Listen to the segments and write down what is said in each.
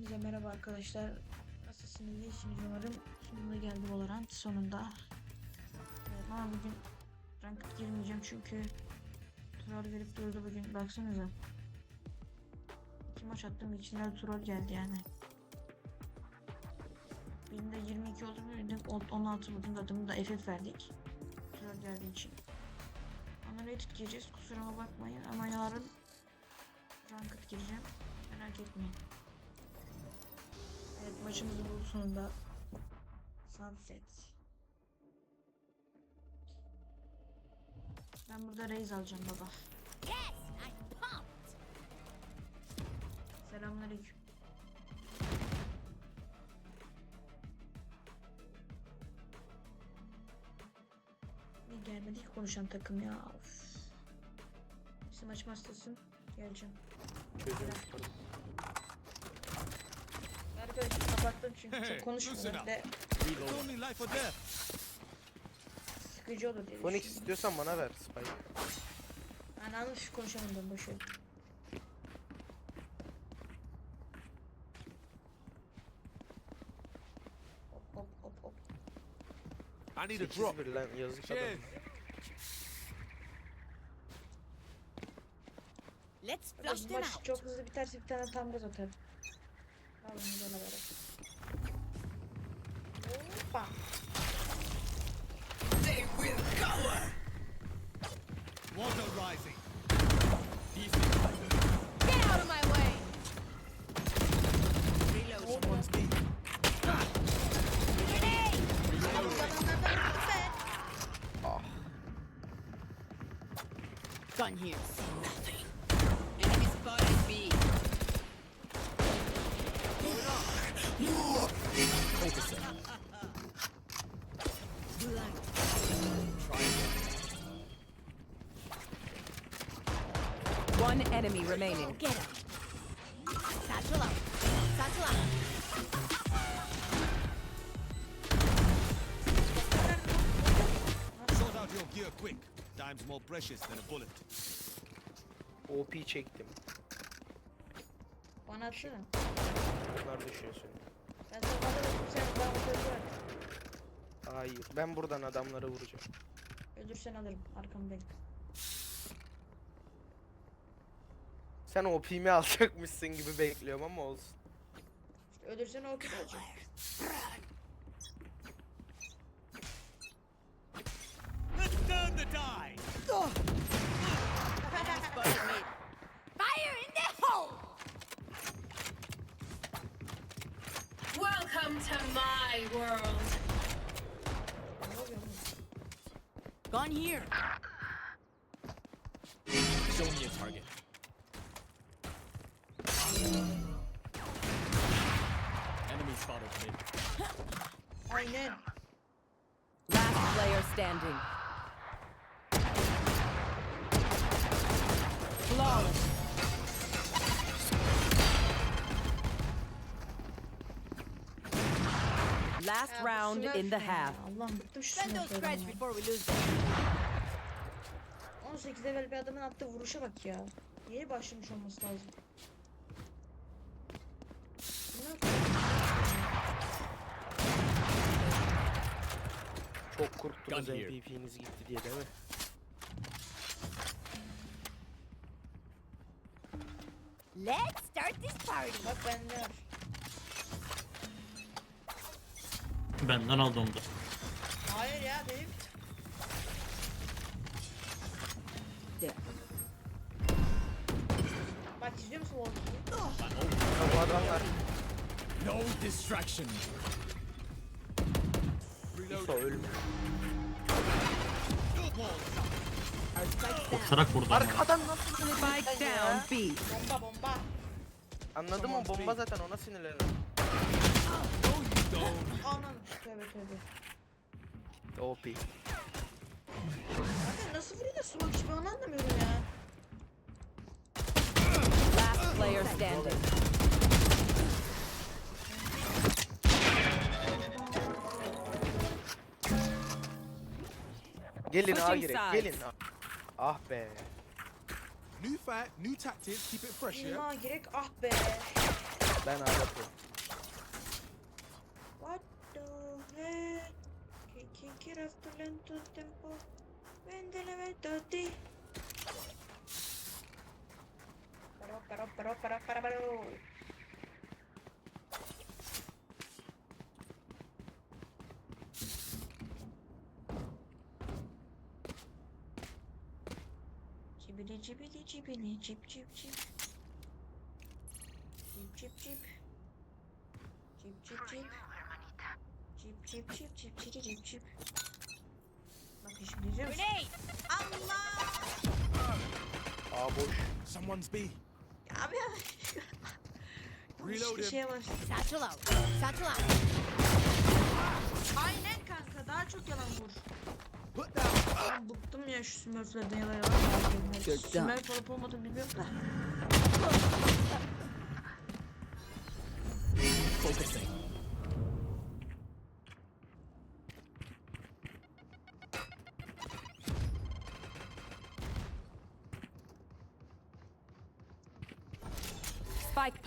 Hepinize merhaba arkadaşlar. Nasılsınız? İyisiniz umarım. Sonunda geldi Valorant. Sonunda. Evet, ama bugün ranked girmeyeceğim çünkü troll verip durdu bugün. Baksanıza. İki maç attım. İçinden troll geldi yani. Birinde 22 oldu. Birinde 16 vurdum. Adımı da FF verdik. Troll geldiği için. Underrated gireceğiz. Kusuruma bakmayın ama yarın ranked gireceğim. Merak etmeyin. Evet maçımızı buldu sonunda. Sunset. Ben burada raise alacağım baba. Yes, I'm pumped. Selamünaleyküm. Niye gelmedi ki konuşan takım ya? Of. Bizim maç mastasın. Geleceğim. Çözüm. Arkadaşlar kapattım çünkü çok konuşmuyorum death. sıkıcı olur diye Phoenix düşündüm. istiyorsan bana ver Spike. Ben yanlış konuşamadım boşver. Hop hop hop hop. I need a 8 drop. bir lan yazık adam. Let's flush bu them maç out. çok hızlı biterse bir tane tam gaz atarım. Gun here. Nothing. Enemy spotted B. One enemy remaining. Get him. Satchel out. Satchel out. Sort out your gear quick. Time's more precious than a bullet. OP çektim. Bana atsana. Bunlar düşünsün. Ben sana bana da sen bana sözü ver. Hayır. Ben buradan adamları vuracağım. Ölürsen alırım. Arkamdayım. Sen OP'mi alacakmışsın gibi bekliyorum ama olsun. İşte ölürsen o kötü olacak. Let's turn the tide. My world. Ne oluyor oğlum? Gun here. Show me a target. Enemy spotted mid. Aynen. Last player standing. Flawless. Last Ya bu round in the ne ya? half. Allah'ım bıktım şu Send those ya. before we lose them. 18 level bir adamın attığı vuruşa bak ya. Yeni başlamış olması lazım. Ne yapıyor? Çok korktunuz Gun here. Gitti diye değil mi? Let's start this party. Bak bende var. Benden aldı onu da. Hayır ya benim. Bak izliyor musun o ortayı? Ya bu adamlar No distraction. Spike's down. Atarak vurdu ama. Arkadan nasıl Spike down B. Bomba bomba. Anladın mı? Bomba zaten ona sinirlenir. Anan. Tövbe tövbe. OP. Zaten nasıl vuruyor smoke hiç ben onu anlamıyorum ya. Last player standing. Gelin A Switching girek. sides. Gelin A. Ah be. New fight, new tactics. Keep it fresh, yeah? Gerek ah be. Ben A yapıyorum. What the heck? Que que quieras tu lento tempo. Vendele vedoti. Pero pero pero pero pero pero. Cibili cibili cibili cip cip cip. Cip cip cip. Cip cip cip. Cip cip cip cip cip cip cip. Musun? A boş. Someone's B. Abi abi. Reload Bir him. şeye bak. Satchel out. Satchel out. Aynen kanka daha çok yalan vur. Put down. Ben bıktım ya şu smurflerden yalan yalan da. Smurf olup olmadığını bilmiyorum da. Focusing.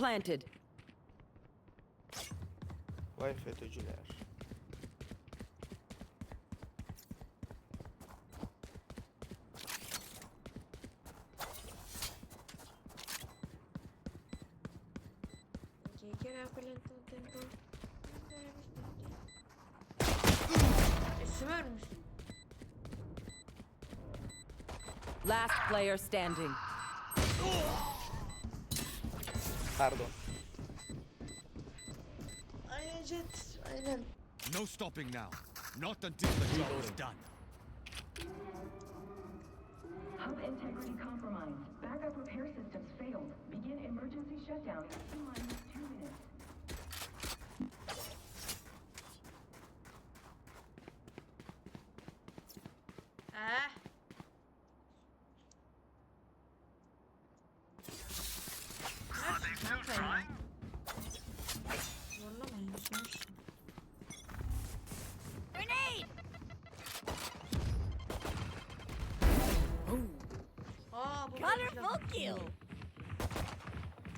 Planted. Vay FETÖ'cüler. Que quiera lento tempo. E, Smurf müsün? Last player standing. Pardon. Aynen jet. Aynen. No stopping now. Not until the job is done. Hub integrity compromised. Backup repair systems failed. Begin emergency shutdown Aa bu Colorful kill.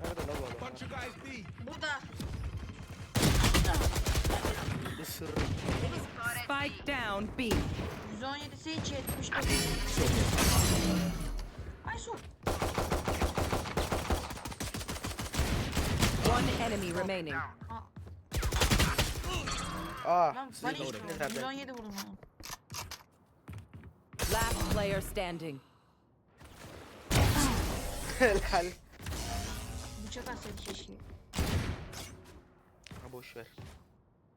Nerede la bu adam? Bunch of guys B. Burada. Isırırım. Spike down B. 117 79. Ay sol. One enemy remaining. Aa, Aa, lan bana işte vurdu. 117 vurdum ona. Last player standing. Helal. Bıçak atsaydı keşke. Ha boş ver.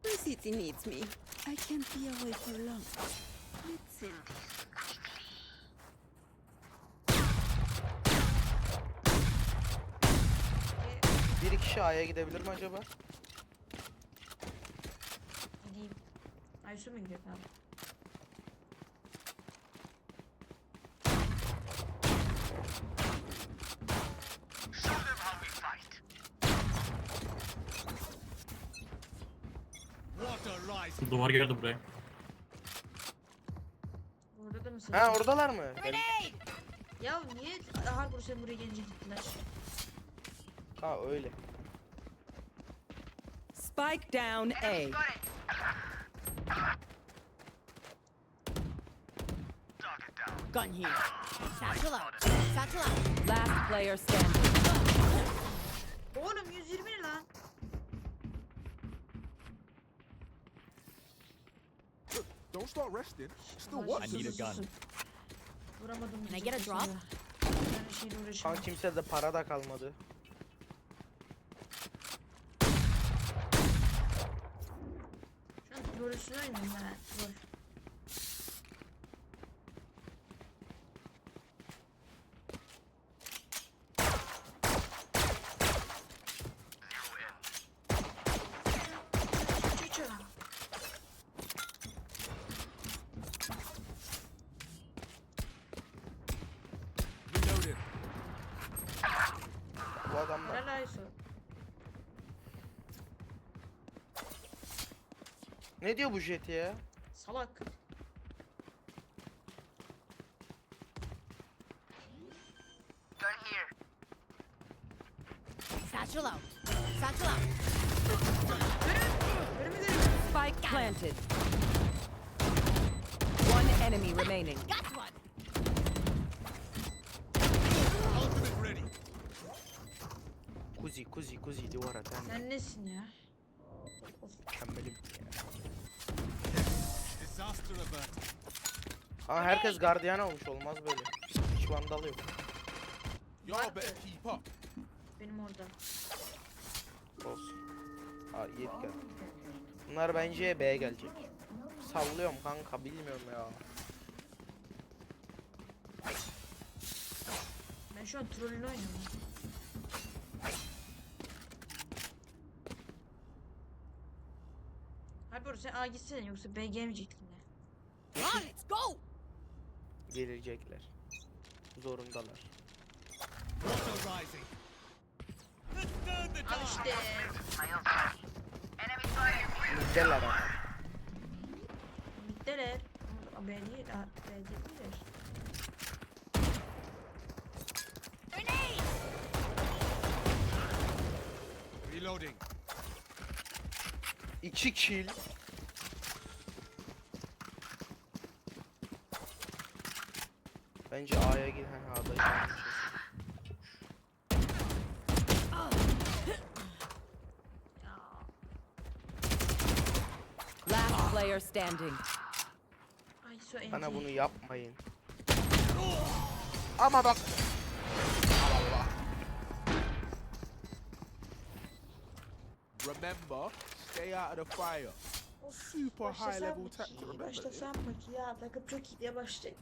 The city needs me. I can't be away for long. Listen. Bir kişi A'ya gidebilir mi acaba? Gideyim. Aysu mu gidiyor? Duvar geldi buraya. Burada da mısın? Ha oradalar mı? Ya niye Harbor sen buraya gelince gittiler? Ha öyle. Spike down A. Gun here. Satchel out. Satchel out. Last player standing. Oğlum 120 ne lan? Don't start resting. Still? I need a gun. Vuramadım. Can I get a drop? Ben şeyle kimse de para da kalmadı. Şu an trollüsünü oynuyorum ben. Troll. Çocuk. Reloaded. Bu adamlar. Helal Aysu. Ne diyor bu jet ya? Salak. Satchel out. Satchel out. Spike planted. One enemy remaining. Got one. Ultimate ready. Kuzi kuzi kuzi duvara sen Sen nesin ya? Of. mükemmelim ya. Disaster averted. Ama herkes gardiyan olmuş olmaz böyle. Hiç vandal yok. Y'all better keep up. Benim orada. Olsun. Aa yedik ya. Bunlar bence B'ye gelecek. Sallıyorum kanka bilmiyorum ya. Ben şu an trollünü oynuyorum. Harbi sen A gitsene yoksa B gelmeyecektin de. Come on, let's go. Gelecekler. Zorundalar. Al işte. Middeler ama. Bittiler. Ama B değil. A, B değiller. Grenade. Reloading. İki kill. Bence A'ya gir. Ha A'da. Last player standing. Ay. Bana bunu yapmayın. Ama bak. Allah. Remember, stay out of the fire. Super high level mı tactic, ki? remember this? Başlasam mı ki ya? Takım çok iyi diye başlayayım.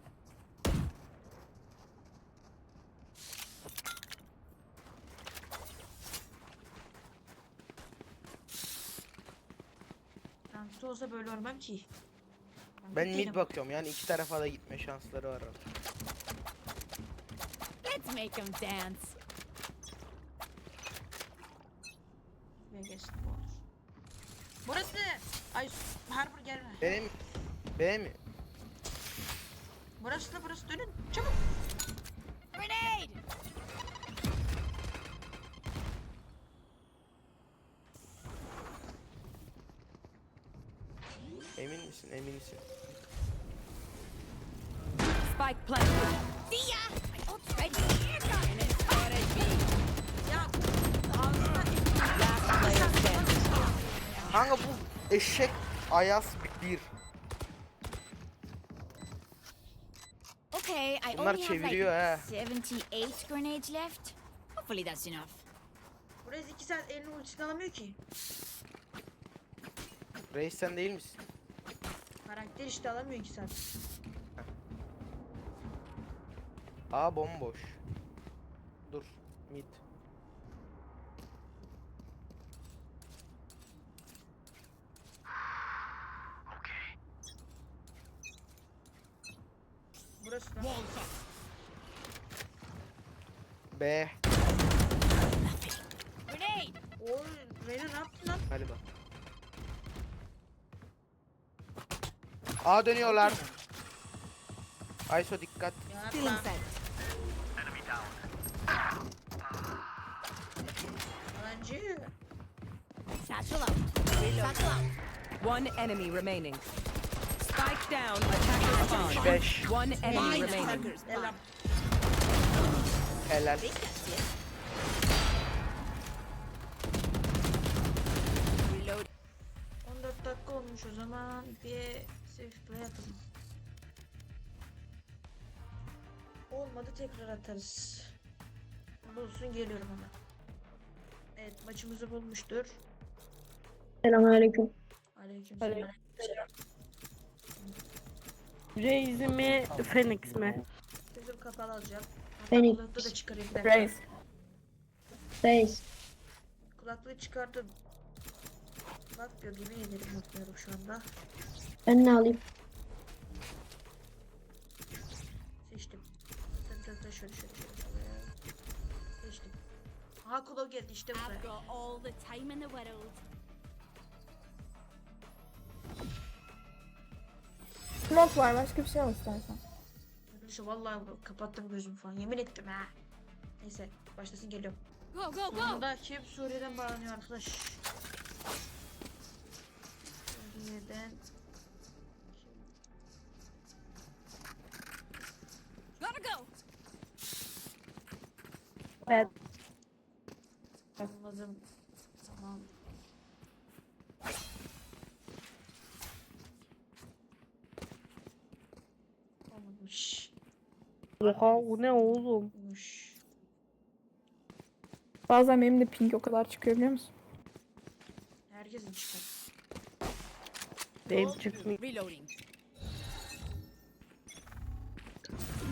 Olsa böyle olmam ki. Ben değilim. mid bakıyorum yani iki tarafa da gitme şansları var. artık. Let's make them dance. Buraya geçtim bu. Burası! Ay Harbor gelme. B mi? B mi? Burası da burası dönün. Çabuk. Grenade. Emin misin? Spike planted. See ya. B. Last player standing. Kanka bu eşek Ayas bir. Okay, I Bunlar only have çeviriyor like ha. 78 grenades left. Hopefully that's enough. Burası 2 saat elini ultisini alamıyor ki. Reis sen değil misin? Karakter işte alamıyor 2 saat. A bomboş. Dur. Mid. Burası da. Walls up. B Grenade. Oy Reyna ne yaptın lan? galiba. A dönüyorlar. Ayso dikkat. Feeling sight. Yalancı. Satchel up. Satchel up. One enemy remaining. Spike down. Attacker spawn. 5. One enemy remaining. attackers. Helal. Reload. 14 dakika olmuş o zaman bir safe play atalım. Olmadı tekrar atarız. Bulsun geliyorum hemen. Evet maçımızı bulmuştur. Selamünaleyküm. Aleykümselam. Raze mi, Phoenix mi? Gözüm kapalı alacağım. Hatta Phoenix. kulaklığı da çıkarayım. bir dakika. Raze. Raze. Kulaklığı çıkardım. Bakmıyor yemin ederim bakmıyorum şu anda. Ben ne alayım? Seçtim. Tabii tabii tabii şöyle şöyle şöyle. Seçtim. Aha kulağı geldi işte I've buraya. got all the time in the world. Smoke var başka bir şey al istersen. Arkadaşlar vallahi bu- kapattım gözümü falan. Yemin ettim ha. Neyse başlasın geliyorum. Go, go, go! Sonunda kim Suriye'den bağlanıyor arkadaş. Suriye'den Evet. Anladım. Tamam. Olmamış. Oha o ne oğlum? Olmuş. Bazen benim de ping o kadar çıkıyor biliyor musun? Herkesin çıkar. Benim çıkmıyor. Reloading.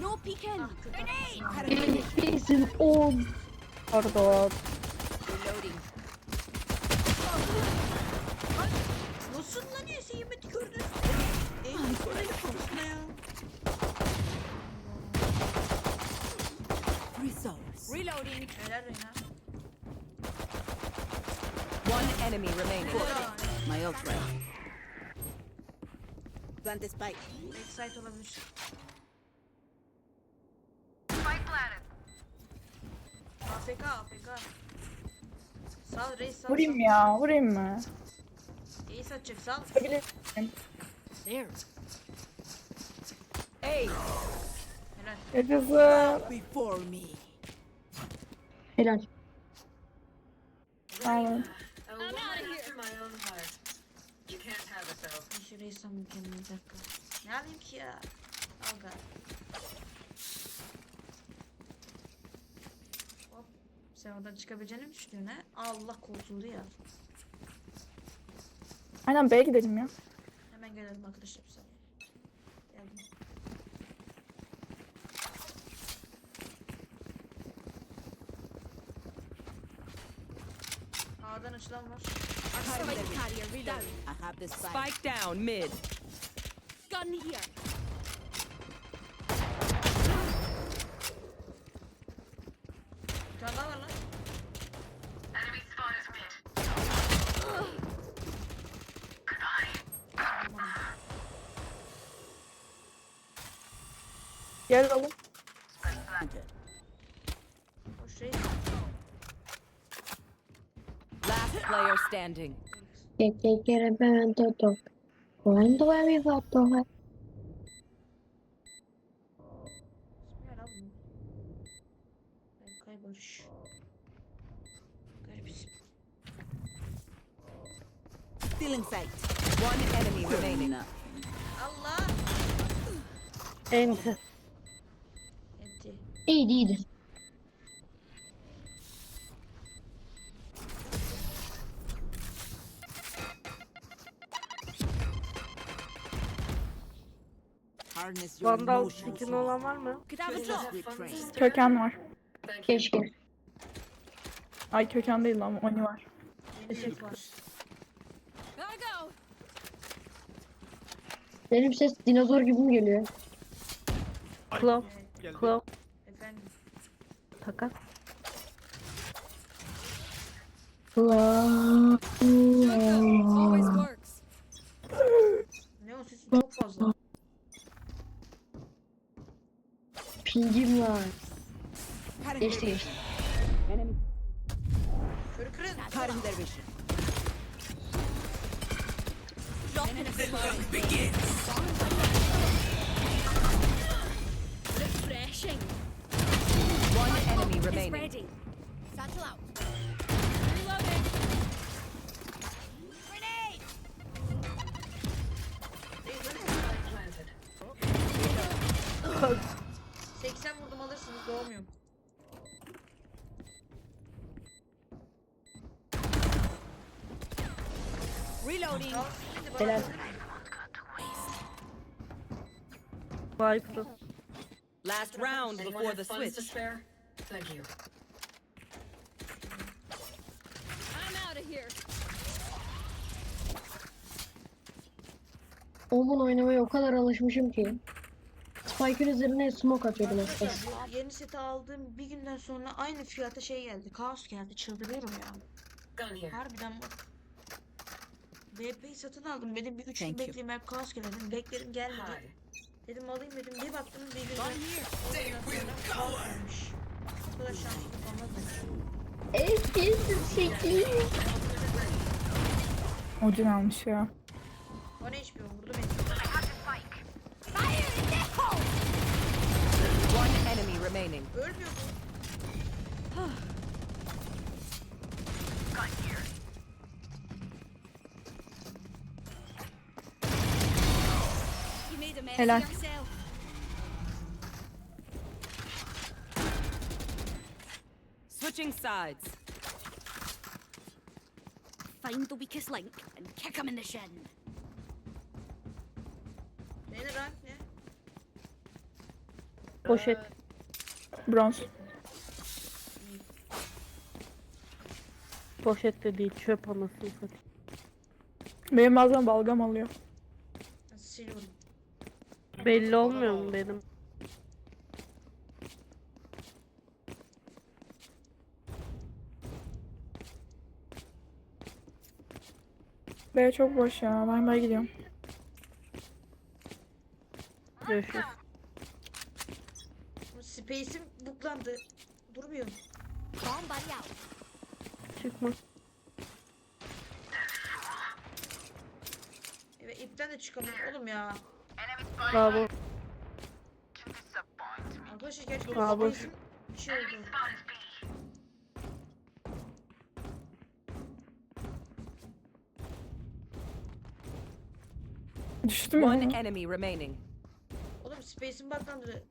No peeking! Ah kötü Grenade! Bizim 10. Pardon. Reloading. Nasıl lan ya sen yemedi gördün. Eğitim böyle konusunda ya. Results. Reloading. Helal Reyna. One enemy remaining. My ult ready. Plant the spike. Backside olabilir. AFK AFK. Sal reis sal. Vurayım ya vurayım mı? İyi satacak sal. Vurabilir. There. Hey, Helal. Yaşasın. Before me. Helal. Sağ olun. I'm out of here! Şu reis sal mükemmel bir dakika. Ne alayım ki ya? Al gari. Sen oradan çıkabileceğini mi düşünüyorsun ha? Allah kurtuldu ya. Aynen B'ye gidelim ya. Hemen gelelim arkadaşlar bir saniye. Geldim. A'dan açılan var. Spike carrier reloading. I have the spike. spike down mid. Gun here! Bir tane daha var lan. Gel oğlum. Hoş reis. Last player standing. Que que quiere beber todo. Mi lan. Still in sight. One enemy remaining. Allah! Enti. İyiydi iyiydi. Vandal skin olan var mı? Retrace. Köken var. Keşke. Ay köken değil lan Oni var. Benim ses dinozor gibi mi geliyor? Claw. Geldi. Ne o sesi çok fazla. Pingim var. Geçti geçti. Refreshing! One enemy remaining. ready! Satchel out! Reloading! Grenade! Reis, 80 vurdum alırsınız doğmuyorum. Reloading. Al, şimdi bana Helal. Viper. Last round before the switch. I'm out of here! Omun oynamaya o kadar alışmışım ki. Spike'ın üzerine smoke atıyordum aslında. Yeni seti aldığım bir günden sonra aynı fiyata şey geldi. Kaos geldi. Çıldırıyorum ya. Harbiden bak. VP'yi satın aldım. Benim bir 3 gün Thank you. bekleyeyim hep kaos geldi. Bekledim gelmedi. Dedim alayım dedim. Bir baktım bir gün. Gun here. Bu kadar şanslı olmaz mı? Odin almış ya. O ne o? vurdu beni. One enemy remaining. Ölmüyor bu. You made Helal. Switching sides. Find the weakest link and kick him in the shin. Neydi rank ne? Poşet. Bronz. Poşet de değil çöp anasını satayım. Benim bazen balgam alıyor. Belli olmuyor mu benim? B çok boş ya. Ben ben gidiyorum. Görüşürüz. Space'im buklandı. Durmuyor. Bomb buddy out. Çıkma. Evet ipten de çıkamıyorum oğlum ya. Bravo. Arkadaşlar gerçekten Bravo. Space'im bir şey oldu. Düştüm One ya. enemy remaining. Oğlum Space'im buklandı.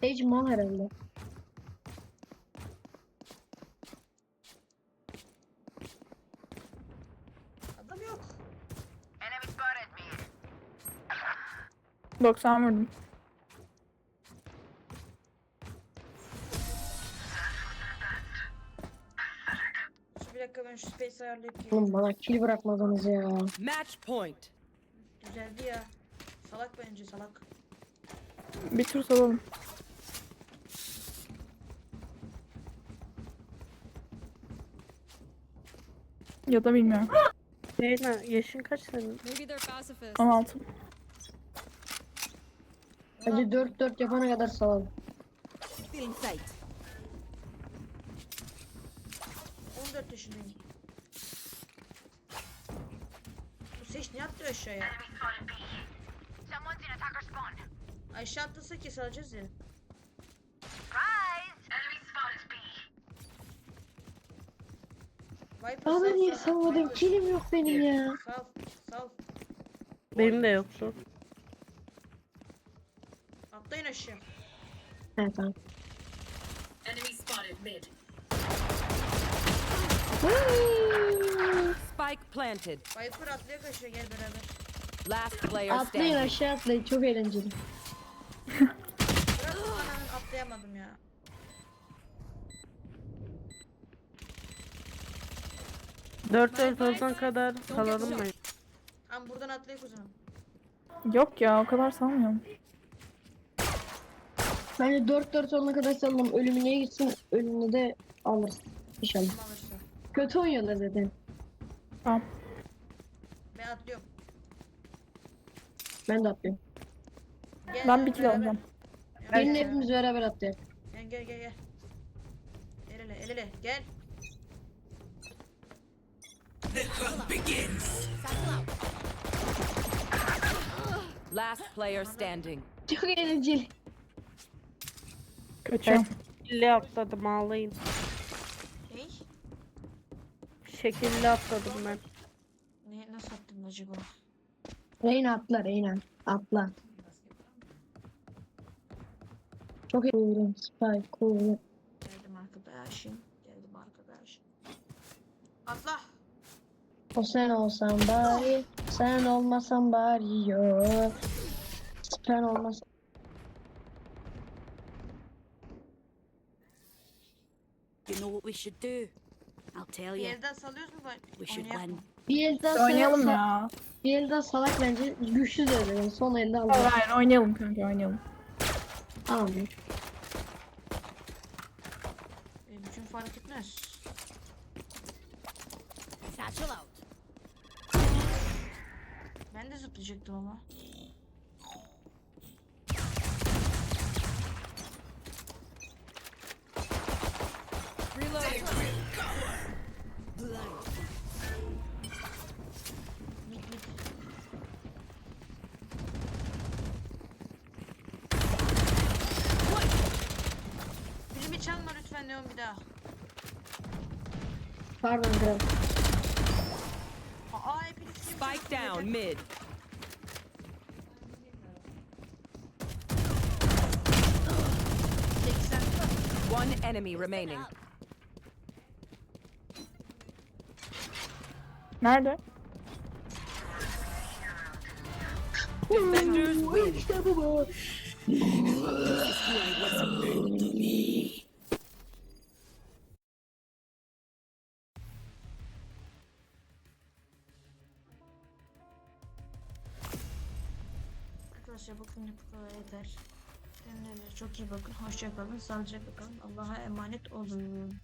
Sage mal herhalde. Adam yok. 90 vurdum. Şu bir dakika ben şu Space ayarlayıp. Oğlum bana kill bırakmadınız ya. Match point. Düzeldi ya. Salak bence salak. Bir tur salalım. Ya da bilmiyorum. Leyla yaşın kaç senin? Maybe they're pacifists. 16. Hadi 4-4 yapana kadar salalım. Still in sight. 14 yaşındayım. Bu seç ne yaptı aşağıya? Aşağı atlasa kes alacağız ya. Viper sal, niye sal, salmadım? Viper. Killim yok benim ya. Sal, sal. Benim de yoktu. Atlayın aşağı. Evet tamam. Spike planted. Viper atlıyor aşağı gel beraber. Last player Atlayın standing. aşağı atlayın çok eğlenceli. Bırak ananı atlayamadım ya. Dört dört olsan kadar kalalım mı? Ama buradan atlayık o zaman. Yok ya o kadar sanmıyorum. Bence 4-4 sonuna kadar salalım. Ölümüne gitsin. Ölümünü de alırız. İnşallah. Alırsa. Kötü oynuyorlar zaten. Tamam. Ben atlıyorum. Ben de atlıyorum. Gel, Ben bir kill beraber. alacağım. Gel, Gelin gel, hepimiz beraber atlayalım. Gel gel gel gel. El ele el ele gel. Satchel out. Last player standing. Çok eğlenceli. Kaçıyorum. Şekilli atladım ağlayın. Ney? Şekilli atladım ben. Ne, nasıl attın acaba? Reyna atla Reyna. Atla. Çok eğlenceli. Spike, cool. Geldim arkadaşım. Geldim arkadaşım. Atla. O sen olsan bari. Sen olmasan bari yok. Sen olmasan. Know what we should do? I'll tell Bir you. yerden salıyoruz mu? bak? We should Oynayak win. mı? Bir elden salak, Oynayalım ya. bir elden salak bence güçlü de öyle. Son elde Hayır alacak. hayır oynayalım kanka oynayalım. Tamam. Benim için fark etmez. Satchel out. Ben de zıplayacaktım ama. Sayda. Pardon kral. Aa hepiniz Spike down mid. One enemy remaining. Nerede? Defenders win. Arkadaşlar kadar yeter. Kendinize çok iyi bakın. Hoşça kalın. Sağlıcakla kalın. Allah'a emanet olun.